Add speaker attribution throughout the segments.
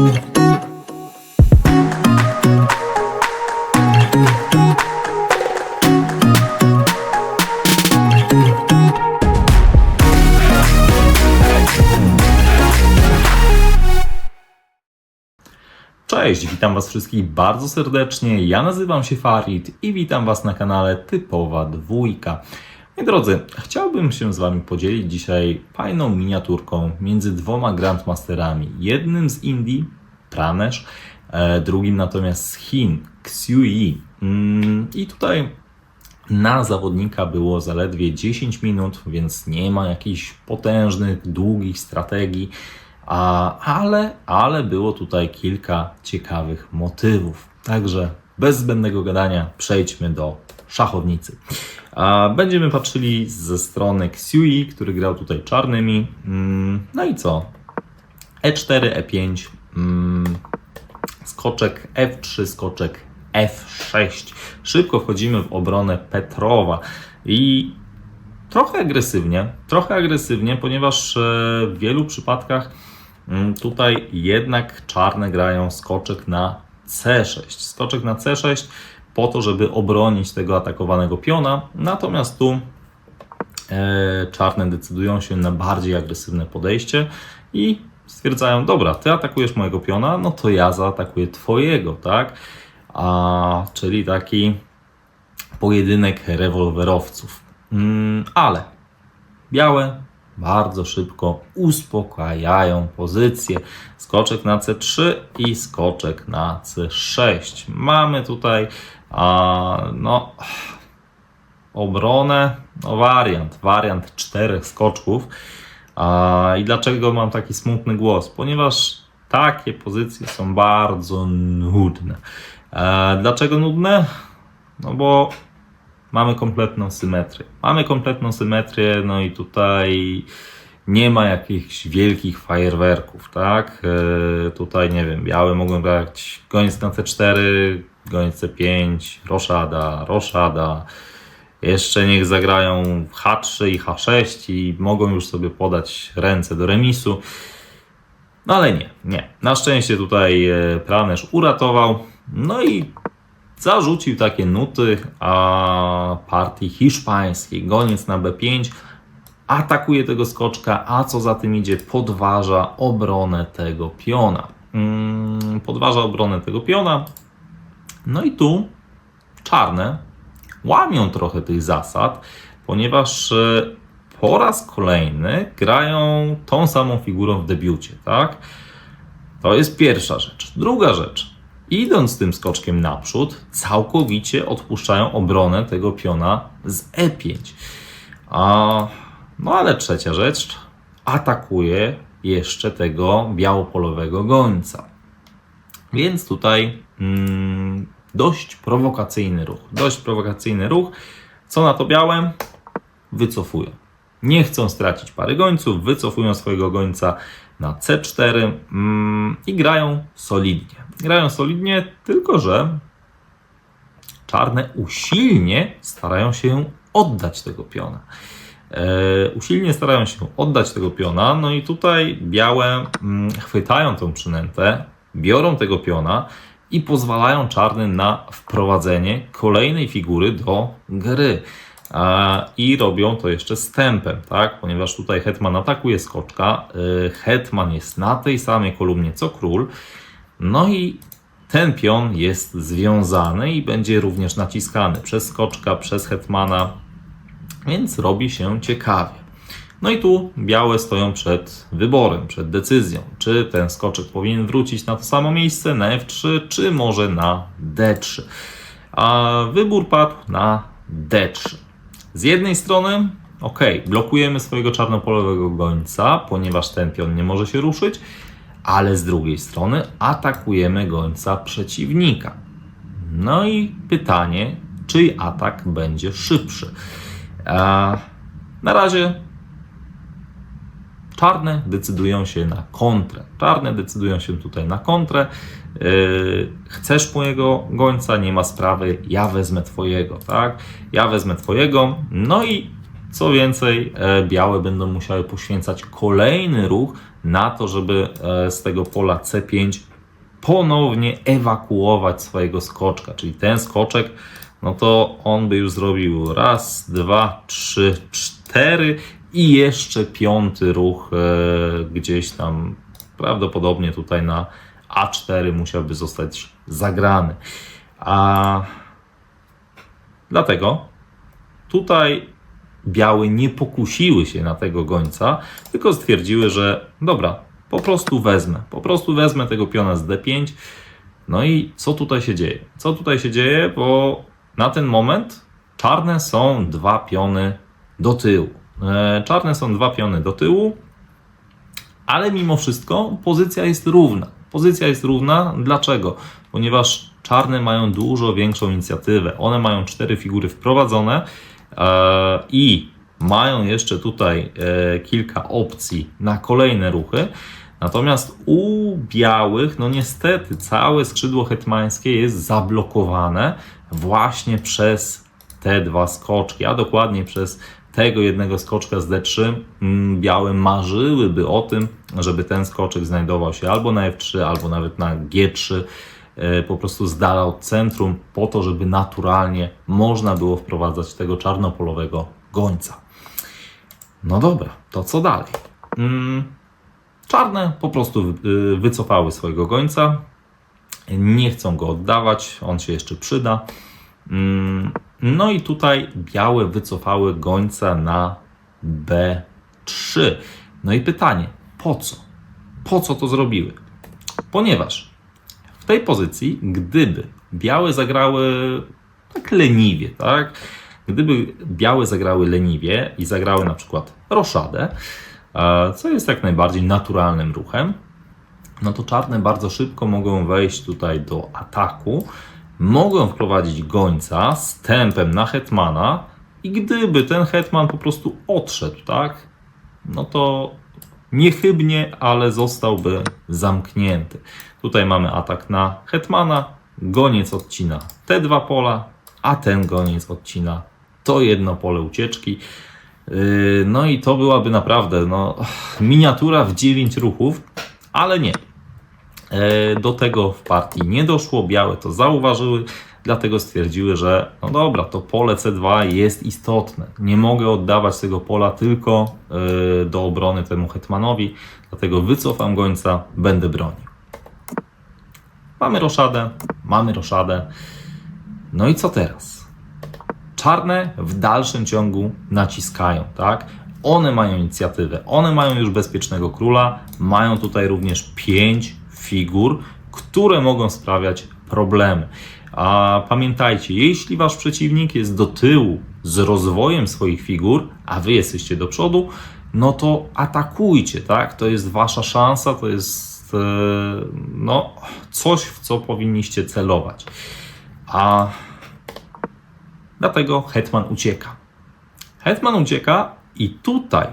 Speaker 1: Cześć, witam Was wszystkich bardzo serdecznie. Ja nazywam się Farid i witam Was na kanale Typowa Dwójka. Moi drodzy, chciałbym się z Wami podzielić dzisiaj fajną miniaturką między dwoma Grandmasterami. Jednym z Indii, Pranesh, e, drugim natomiast z Chin, Xiui. Mm, I tutaj na zawodnika było zaledwie 10 minut, więc nie ma jakichś potężnych, długich strategii. A, ale, ale było tutaj kilka ciekawych motywów. Także bez zbędnego gadania przejdźmy do szachownicy. Będziemy patrzyli ze strony Xiui, który grał tutaj czarnymi. Mm, No i co? E E4, E5, mm, skoczek F3, skoczek F6. Szybko wchodzimy w obronę Petrowa i trochę agresywnie, trochę agresywnie, ponieważ e, w wielu przypadkach mm, tutaj jednak czarne grają skoczek na C6. Skoczek na C6 po to, żeby obronić tego atakowanego piona, natomiast tu e, czarne decydują się na bardziej agresywne podejście i stwierdzają, dobra, ty atakujesz mojego piona, no to ja zaatakuję twojego, tak? A, czyli taki pojedynek rewolwerowców. Mm, ale białe bardzo szybko uspokajają pozycję. Skoczek na C3 i skoczek na C6. Mamy tutaj a, no, obronę, no wariant, wariant czterech skoczków. A, I dlaczego mam taki smutny głos? Ponieważ takie pozycje są bardzo nudne. E, dlaczego nudne? No bo mamy kompletną symetrię. Mamy kompletną symetrię, no i tutaj nie ma jakichś wielkich fajerwerków, tak? E, tutaj nie wiem, białe mogą grać goniec na C4, goniec C5, roszada, roszada. Jeszcze niech zagrają H3 i H6 i mogą już sobie podać ręce do remisu. No ale nie, nie. Na szczęście tutaj e, Pranesz uratował. No i zarzucił takie nuty a partii hiszpańskiej. Goniec na B5 atakuje tego skoczka, a co za tym idzie, podważa obronę tego piona. Mm, podważa obronę tego piona. No i tu czarne łamią trochę tych zasad, ponieważ e, po raz kolejny grają tą samą figurą w debiucie, tak? To jest pierwsza rzecz. Druga rzecz. Idąc tym skoczkiem naprzód, całkowicie odpuszczają obronę tego piona z E5. A, no ale trzecia rzecz. Atakuje jeszcze tego białopolowego gońca. Więc tutaj mm, dość prowokacyjny ruch. Dość prowokacyjny ruch. Co na to białe? Wycofują. Nie chcą stracić pary gońców, wycofują swojego gońca na C4 mm, i grają solidnie. Grają solidnie, tylko że czarne usilnie starają się oddać tego piona. E, usilnie starają się oddać tego piona, no i tutaj białe mm, chwytają tą przynętę, biorą tego piona i pozwalają czarnym na wprowadzenie kolejnej figury do gry. I robią to jeszcze z tempem, tak? ponieważ tutaj hetman atakuje skoczka, y, hetman jest na tej samej kolumnie co król, no i ten pion jest związany i będzie również naciskany przez skoczka, przez hetmana, więc robi się ciekawie. No i tu białe stoją przed wyborem, przed decyzją, czy ten skoczek powinien wrócić na to samo miejsce, na F3, czy może na D3. A wybór padł na D3. Z jednej strony, ok, blokujemy swojego czarnopolowego gońca, ponieważ ten pion nie może się ruszyć, ale z drugiej strony atakujemy gońca przeciwnika. No i pytanie, czyj atak będzie szybszy? A na razie czarne decydują się na kontrę. Czarne decydują się tutaj na kontrę. Yy, chcesz mojego gońca, nie ma sprawy, ja wezmę twojego, tak? Ja wezmę twojego. No i co więcej, e, białe będą musiały poświęcać kolejny ruch na to, żeby e, z tego pola C5 ponownie ewakuować swojego skoczka. Czyli ten skoczek, no to on by już zrobił raz, dwa, trzy, cztery i jeszcze piąty ruch e, gdzieś tam prawdopodobnie tutaj na A4 musiałby zostać zagrany. A dlatego tutaj biały nie pokusiły się na tego gońca, tylko stwierdziły, że dobra, po prostu wezmę, po prostu wezmę tego piona z D5. No i co tutaj się dzieje? Co tutaj się dzieje? Bo na ten moment czarne są dwa piony do tyłu. E, Czarne są dwa piony do tyłu, ale mimo wszystko pozycja jest równa. Pozycja jest równa. Dlaczego? Ponieważ czarne mają dużo większą inicjatywę. One mają cztery figury wprowadzone e, i mają jeszcze tutaj e, kilka opcji na kolejne ruchy. Natomiast u białych, no niestety, całe skrzydło hetmańskie jest zablokowane właśnie przez te dwa skoczki, a dokładnie przez tego jednego skoczka z D3. Mm, Białe marzyłyby o tym, żeby ten skoczek znajdował się albo na F3, albo nawet na G3, e, po prostu z dala od centrum, po to, żeby naturalnie można było wprowadzać tego czarnopolowego gońca. No dobra, to co dalej? Mm, Czarne po prostu y, wycofały swojego gońca. Nie chcą go oddawać, on się jeszcze przyda. No i tutaj białe wycofały gońca na B3. No i pytanie, po co? Po co to zrobiły? Ponieważ w tej pozycji, gdyby białe zagrały tak leniwie, tak? Gdyby białe zagrały leniwie i zagrały na przykład roszadę, co jest jak najbardziej naturalnym ruchem, no to czarne bardzo szybko mogą wejść tutaj do ataku, mogą wprowadzić gońca z tempem na hetmana i gdyby ten hetman po prostu odszedł, tak, no to niechybnie, ale zostałby zamknięty. Tutaj mamy atak na hetmana, goniec odcina te dwa pola, a ten goniec odcina to jedno pole ucieczki. Yy, No i to byłaby naprawdę no, miniatura w 9 ruchów, ale nie. E, Do tego w partii nie doszło, białe to zauważyły, dlatego stwierdziły, że no dobra, to pole C2 jest istotne. Nie mogę oddawać tego pola tylko e, do obrony temu hetmanowi, dlatego wycofam gońca, będę bronił. Mamy roszadę, mamy roszadę. No i co teraz? Czarne w dalszym ciągu naciskają, tak? One mają inicjatywę, one mają już bezpiecznego króla, mają tutaj również pięć figur, które mogą sprawiać problemy. A pamiętajcie, jeśli wasz przeciwnik jest do tyłu z rozwojem swoich figur, a wy jesteście do przodu, no to atakujcie, tak? To jest wasza szansa, to jest e, no, coś, w co powinniście celować. A dlatego Hetman ucieka. Hetman ucieka i tutaj,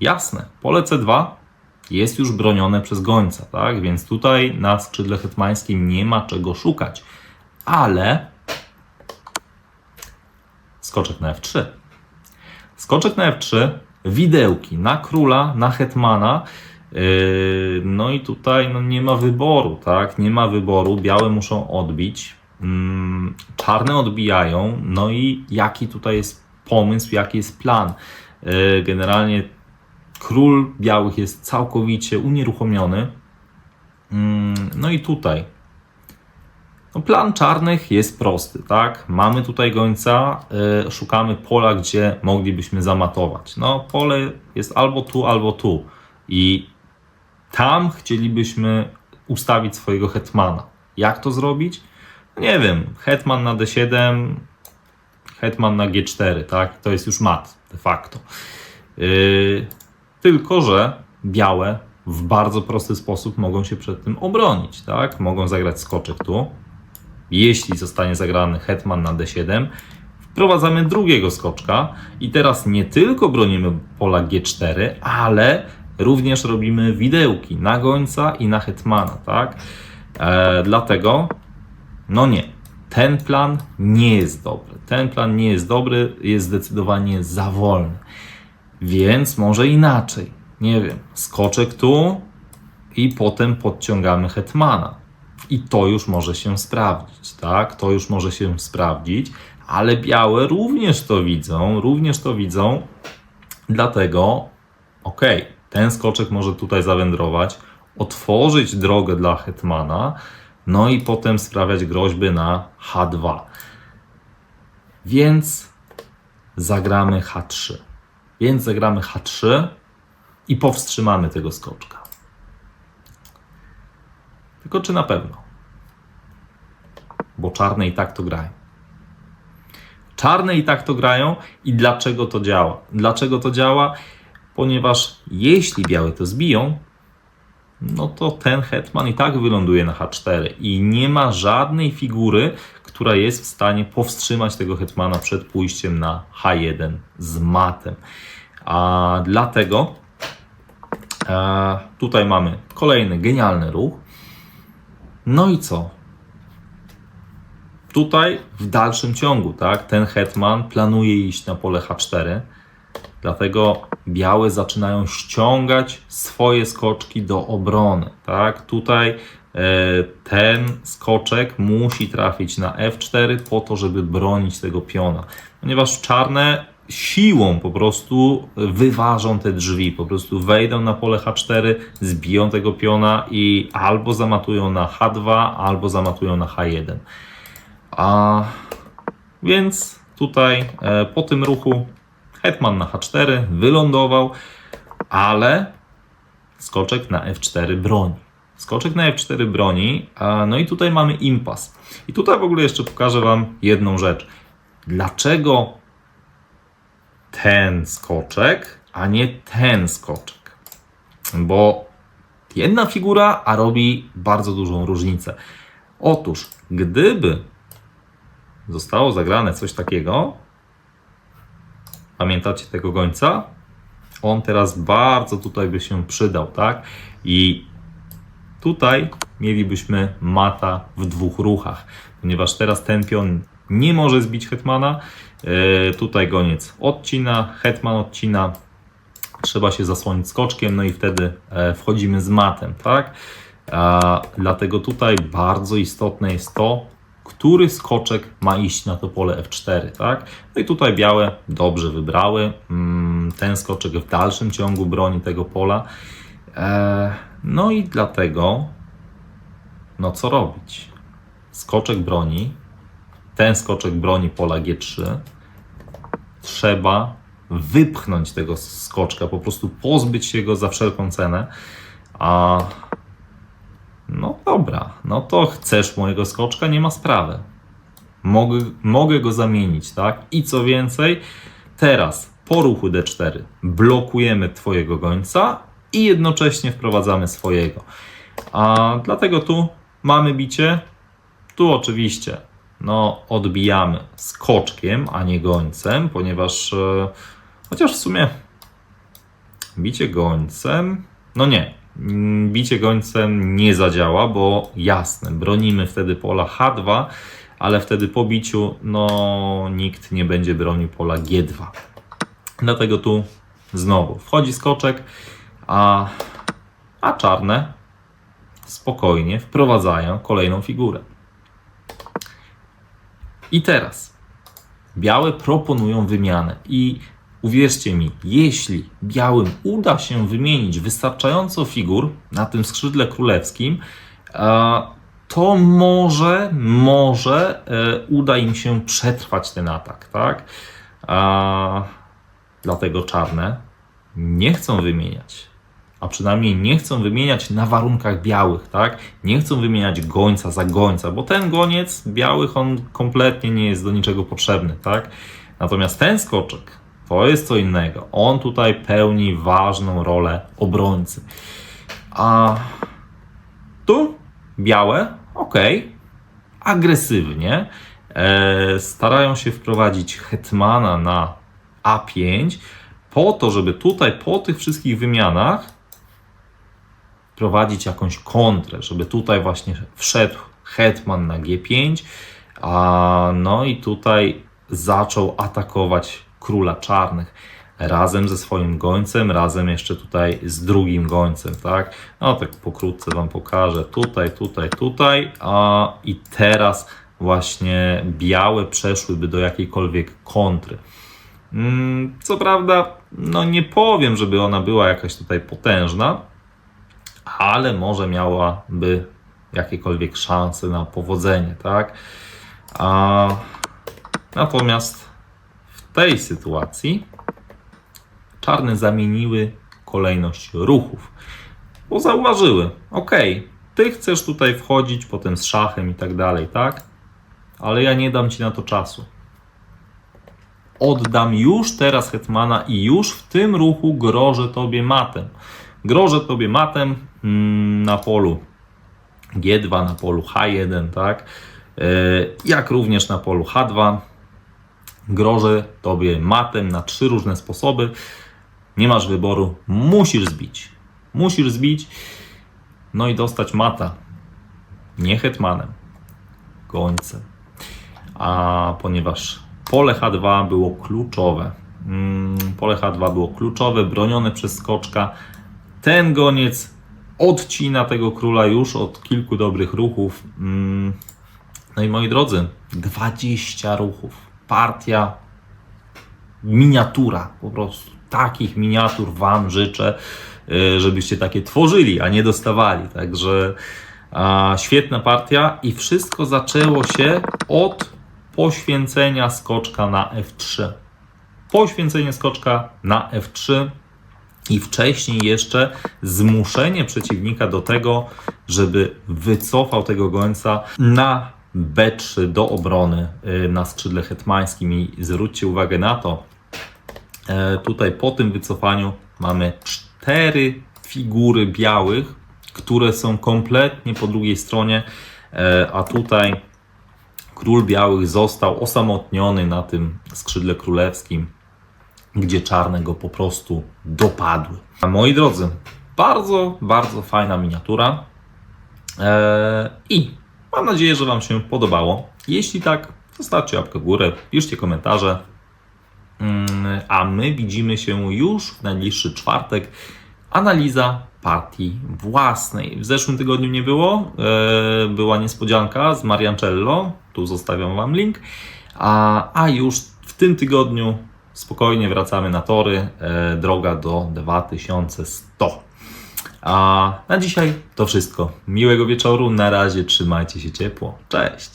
Speaker 1: jasne, pole C2 jest już bronione przez gońca, tak? Więc tutaj na skrzydle hetmańskim nie ma czego szukać. Ale skoczek na F3. Skoczek na F3, widełki na króla, na hetmana. Yy, No i tutaj no nie ma wyboru, tak? Nie ma wyboru. Białe muszą odbić. Mm, Czarne odbijają. No i jaki tutaj jest pomysł, jaki jest plan? Yy, Generalnie król białych jest całkowicie unieruchomiony. Mm, No i tutaj. No plan czarnych jest prosty, tak? Mamy tutaj gońca, y, szukamy pola, gdzie moglibyśmy zamatować. No, pole jest albo tu, albo tu. I tam chcielibyśmy ustawić swojego hetmana. Jak to zrobić? No Nie wiem, hetman na d7, hetman na g4, tak? To jest już mat de facto. Yy, tylko, że białe w bardzo prosty sposób mogą się przed tym obronić, tak? Mogą zagrać skoczek tu. Jeśli zostanie zagrany hetman na d7, wprowadzamy drugiego skoczka i teraz nie tylko bronimy pola g4, ale również robimy widełki na gońca i na hetmana, tak? E, dlatego, no nie, ten plan nie jest dobry. Ten plan nie jest dobry, jest zdecydowanie za wolny. Więc może inaczej. nie wiem, skoczek tu i potem podciągamy hetmana. I to już może się sprawdzić, tak? To już może się sprawdzić, ale białe również to widzą, również to widzą, dlatego okej, ten skoczek może tutaj zawędrować, otworzyć drogę dla hetmana, no i potem sprawiać groźby na H2. Więc zagramy H3. Więc zagramy H3 i powstrzymamy tego skoczka. Tylko czy na pewno? Bo czarne i tak to grają. Czarne i tak to grają i dlaczego to działa? Dlaczego to działa? Ponieważ jeśli białe to zbiją, no to ten hetman i tak wyląduje na H4 i nie ma żadnej figury, która jest w stanie powstrzymać tego hetmana przed pójściem na H1 z matem. A dlatego e, tutaj mamy kolejny genialny ruch. No i co? Tutaj w dalszym ciągu, tak, ten hetman planuje iść na pole H4, dlatego białe zaczynają ściągać swoje skoczki do obrony, tak. Tutaj ten skoczek musi trafić na F4 po to, żeby bronić tego piona, ponieważ czarne siłą po prostu wyważą te drzwi, po prostu wejdą na pole H4, zbiją tego piona i albo zamatują na H2, albo zamatują na H1. A więc tutaj e, po tym ruchu hetman na H4 wylądował, ale skoczek na F4 broni. Skoczek na F4 broni, no i tutaj mamy impas. I tutaj w ogóle jeszcze pokażę Wam jedną rzecz. Dlaczego ten skoczek, a nie ten skoczek? Bo jedna figura, a robi bardzo dużą różnicę. Otóż, gdyby zostało zagrane coś takiego. Pamiętacie tego gońca? On teraz bardzo tutaj by się przydał, tak? I tutaj mielibyśmy mata w dwóch ruchach, ponieważ teraz ten pion nie może zbić hetmana. E, tutaj goniec odcina, hetman odcina. Trzeba się zasłonić skoczkiem, no i wtedy e, wchodzimy z matem, tak? Dlatego tutaj bardzo istotne jest to, który skoczek ma iść na to pole F4, tak? No i tutaj białe dobrze wybrały. Mm, Ten skoczek w dalszym ciągu broni tego pola. No i dlatego, no co robić? Skoczek broni, ten skoczek broni pola G3. Trzeba wypchnąć tego skoczka, po prostu pozbyć się go za wszelką cenę. A no dobra, no to chcesz mojego skoczka, nie ma sprawy. Mogę, mogę go zamienić, tak? I co więcej, teraz po ruchu D4 blokujemy Twojego gońca i jednocześnie wprowadzamy swojego. A dlatego tu mamy bicie. Tu oczywiście no, odbijamy skoczkiem, a nie gońcem, ponieważ e, chociaż w sumie bicie gońcem, no nie, Mm, bicie gońcem nie zadziała, bo jasne, bronimy wtedy pola H2, ale wtedy po biciu no, nikt nie będzie bronił pola G2. Dlatego tu znowu wchodzi skoczek, a, a czarne spokojnie wprowadzają kolejną figurę. I teraz białe proponują wymianę i Uwierzcie mi, jeśli białym uda się wymienić wystarczająco figur na tym skrzydle królewskim, to może, może e, uda im się przetrwać ten atak, tak? Dlatego czarne nie chcą wymieniać, a przynajmniej nie chcą wymieniać na warunkach białych, tak? Nie chcą wymieniać gońca za gońca, bo ten goniec białych on kompletnie nie jest do niczego potrzebny, tak? Natomiast ten skoczek to jest co innego. On tutaj pełni ważną rolę obrońcy. A tu białe, ok, agresywnie e, starają się wprowadzić hetmana na A5 po to, żeby tutaj po tych wszystkich wymianach prowadzić jakąś kontrę, żeby tutaj właśnie wszedł hetman na G5, a no i tutaj zaczął atakować króla czarnych. razem ze swoim gońcem, razem jeszcze tutaj z drugim gońcem, tak? No tak pokrótce Wam pokażę. Tutaj, tutaj, tutaj. A i teraz właśnie białe przeszłyby do jakiejkolwiek kontry. Mm, Co prawda, no nie powiem, żeby ona była jakaś tutaj potężna, ale może miałaby jakiekolwiek szanse na powodzenie, tak? A natomiast w tej sytuacji czarne zamieniły kolejność ruchów, bo zauważyły, ok, ty chcesz tutaj wchodzić potem z szachem i tak dalej, tak? Ale ja nie dam ci na to czasu. Oddam już teraz hetmana i już w tym ruchu grożę tobie matem. Grożę tobie matem mm, na polu G2, na polu H1, tak? E, Jak również na polu H2. Grożę tobie matem na trzy różne sposoby. Nie masz wyboru, musisz zbić. Musisz zbić, no i dostać mata. Nie hetmanem, gońcem. A ponieważ pole H2 było kluczowe, mm, pole H2 było kluczowe, bronione przez skoczka, ten goniec odcina tego króla już od kilku dobrych ruchów. Mm, No i moi drodzy, 20 ruchów. Partia miniatura, po prostu takich miniatur Wam życzę, y, żebyście takie tworzyli, a nie dostawali. Także a, świetna partia i wszystko zaczęło się od poświęcenia skoczka na F3. Poświęcenie skoczka na F3 i wcześniej jeszcze zmuszenie przeciwnika do tego, żeby wycofał tego gońca na B3 do obrony y, na skrzydle hetmańskim. I zwróćcie uwagę na to, e, tutaj po tym wycofaniu mamy cztery figury białych, które są kompletnie po drugiej stronie, e, a tutaj król białych został osamotniony na tym skrzydle królewskim gdzie czarne go po prostu dopadły. A moi drodzy, bardzo, bardzo fajna miniatura. Eee, I mam nadzieję, że Wam się podobało. Jeśli tak, zostawcie łapkę w górę, piszcie komentarze. Mm, A my widzimy się już w najbliższy czwartek. Analiza partii własnej. W zeszłym tygodniu nie było. Eee, Była niespodzianka z Mariancello. Tu zostawiam Wam link. A, a już w tym tygodniu spokojnie wracamy na tory. E, droga do 2100. A na dzisiaj to wszystko. Miłego wieczoru. Na razie trzymajcie się ciepło. Cześć.